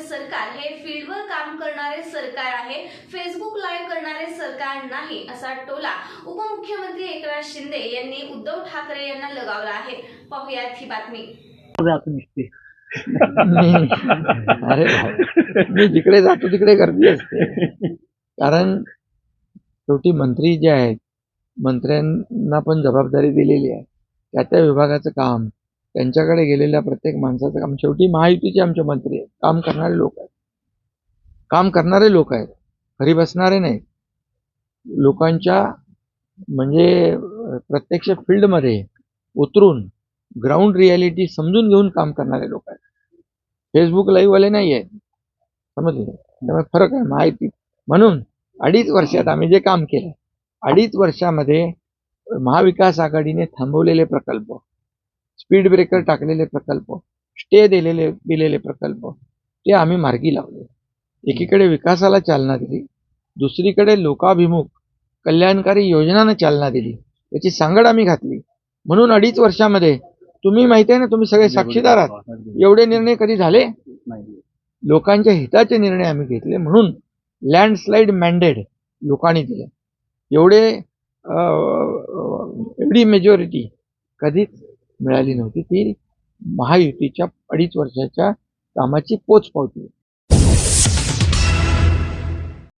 सरकार. हे फील्डवर काम करणारे सरकार आहे. फेसबुक लाईव्ह करणारे सरकार नाही असा टोला उपमुख्यमंत्री एकनाथ शिंदे यांनी उद्धव ठाकरे यांना लगावला आहे. पाहुयात ही बातमी. अरे मी जिकडे जातो तिकडे गर्दी असते. कारण शेवटी मंत्री जे आहेत मंत्र्यांना पण जबाबदारी दिलेली आहे. त्या त्या विभागाचं काम त्यांच्याकडे गेलेल्या प्रत्येक माणसाचं काम. शेवटी महायुतीचे आमचे मंत्री आहेत. काम करणारे लोक आहेत. काम करणारे लोक आहेत. घरी बसणारे नाहीत लोकांच्या म्हणजे प्रत्यक्ष फील्डमध्ये उतरून ग्राउंड रियालिटी समजून घेऊन काम करणारे लोक आहेत. फेसबुक लाईव्हवाले नाही आहेत. समजले त्यामुळे फरक आहे. माहिती. म्हणून अडीच वर्षात आम्ही जे काम केलं अडीच वर्षामध्ये महाविकास आघाडीने थांबवलेले प्रकल्प स्पीड ब्रेकर टाकलेले प्रकल्प स्टे दिलेले दिलेले प्रकल्प ते आम्ही मार्गी लावले. एकीकडे विकासाला चालना दिली दुसरीकडे लोकाभिमुख कल्याणकारी योजनांना चालना दिली. याची सांगड आम्ही घातली. म्हणून अडीच वर्षामध्ये तुम्ही माहिती आहे ना तुम्ही सगळे साक्षीदार आहात. एवढे निर्णय कधी झाले? लोकांच्या हिताचे निर्णय आम्ही घेतले म्हणून लँडस्लाईड मॅन्डेड लोकांनी दिले. एवढे एवढी मेजॉरिटी कधीच मिळाली नव्हती. ती महायुतीच्या अडीच वर्षाच्या कामाची पोच पावती